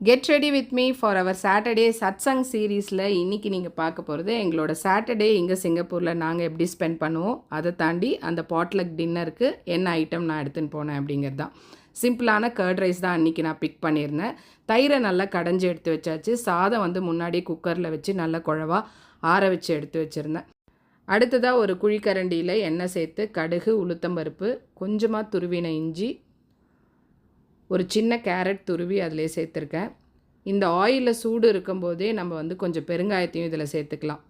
Get ready with me for our Saturday satsang சீரீஸில் இன்றைக்கி நீங்கள் பார்க்க போகிறது எங்களோட சாட்டர்டே இங்கே சிங்கப்பூரில் நாங்கள் எப்படி ஸ்பெண்ட் பண்ணுவோம் அதை தாண்டி அந்த பாட்லக் டின்னருக்கு என்ன ஐட்டம் நான் எடுத்துன்னு போனேன் அப்படிங்கிறது தான். சிம்பிளான கர்ட் ரைஸ் தான் அன்றைக்கி நான் பிக் பண்ணியிருந்தேன். தயிரை நல்லா கடைஞ்சி எடுத்து வச்சாச்சு. சாதம் வந்து முன்னாடி குக்கரில் வச்சு நல்லா குழவா ஆற வச்சு எடுத்து வச்சுருந்தேன். அடுத்ததாக ஒரு குழிக்கரண்டியில் எண்ணெய் சேர்த்து கடுகு உளுத்தம்பருப்பு கொஞ்சமாக துருவின இஞ்சி ஒரு சின்ன கேரட் துருவி அதிலே சேர்த்துருக்கேன். இந்த ஆயிலில் சூடு இருக்கும்போதே நம்ம வந்து கொஞ்சம் பெருங்காயத்தையும் இதில் சேர்த்துக்கலாம்.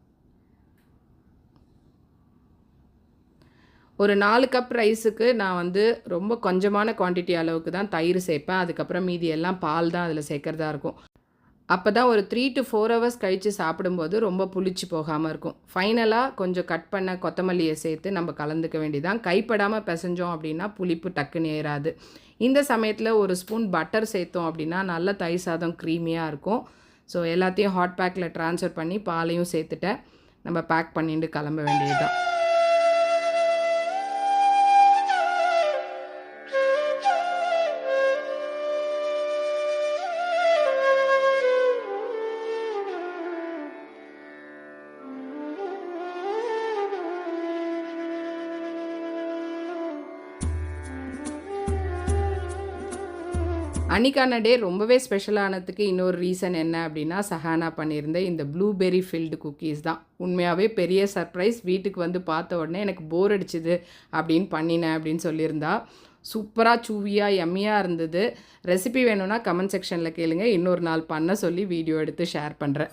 ஒரு நாலு கப் ரைஸுக்கு நான் வந்து ரொம்ப கொஞ்சமான குவான்டிட்டி அளவுக்கு தான் தயிர் சேர்ப்பேன். அதுக்கப்புறம் மீதி எல்லாம் பால் தான் அதில் சேர்க்குறதா இருக்கும். அப்போ தான் ஒரு த்ரீ டு ஃபோர் ஹவர்ஸ் கழித்து சாப்பிடும்போது ரொம்ப புளிச்சு போகாமல் இருக்கும். ஃபைனலாக கொஞ்சம் கட் பண்ண கொத்தமல்லியை சேர்த்து நம்ம கலந்துக்க வேண்டியதான் கைப்படாமல் பிசைஞ்சோம் அப்படின்னா புளிப்பு டக்குன்னு ஏறாது. இந்த சமயத்தில் ஒரு ஸ்பூன் பட்டர் சேர்த்தோம் அப்படின்னா நல்ல தயிர் சாதம் க்ரீமியாக இருக்கும். ஸோ எல்லாத்தையும் ஹாட் பேக்கில் ட்ரான்ஸ்ஃபர் பண்ணி பாலையும் சேர்த்துட்டேன். நம்ம பேக் பண்ணிட்டு கிளம்ப வேண்டியதுதான். அன்னிக்கான டே ரொம்பவே ஸ்பெஷலானதுக்கு இன்னொரு ரீசன் என்ன அப்படின்னா சஹானா பண்ணியிருந்த இந்த ப்ளூபெரி ஃபில்டு குக்கீஸ் தான். உண்மையாகவே பெரிய சர்ப்ரைஸ் வீட்டுக்கு வந்து பார்த்த உடனே எனக்கு போர் அடிச்சுது அப்படின்னு பண்ணினேன் அப்படின்னு சொல்லியிருந்தா. சூப்பராக சூவியாக எம்மியாக இருந்தது. ரெசிபி வேணும்னா கமெண்ட் செக்ஷனில் கேளுங்க. இன்னொரு நாள் பண்ண சொல்லி வீடியோ எடுத்து ஷேர் பண்ணுறேன்